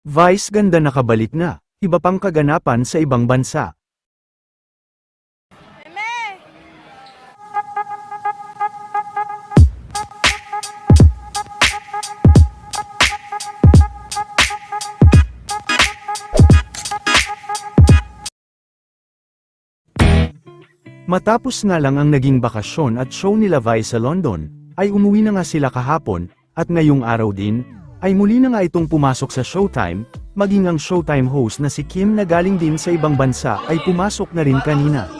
Vice ganda nakabalik na, iba pang kaganapan sa ibang bansa. Matapos nga lang ang naging bakasyon at show nila Vice sa London, ay umuwi na nga sila kahapon, at ngayong araw din, ay muli na nga itong pumasok sa Showtime, maging ang Showtime host na si Kim na galing din sa ibang bansa ay pumasok na rin kanina.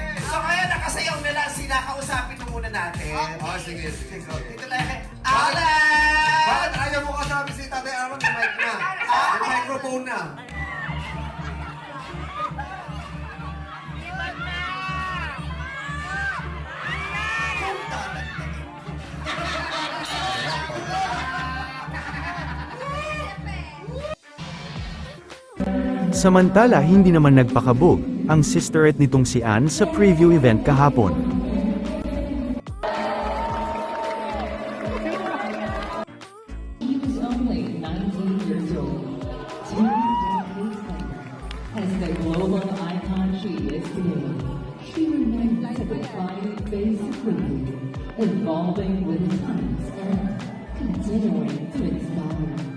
Natin. Oh, sige, sige. Dito tayo kay Alan! Bakit ayaw mo kasabi si Tatay Aaron may mic na? May microphone na. Samantala hindi naman nagpakabog, ang sisterette nitong si Anne sa preview event kahapon. 19 years old. Two decades as the global icon she is today, she remains a defining face of beauty, evolving with times and continuing to inspire.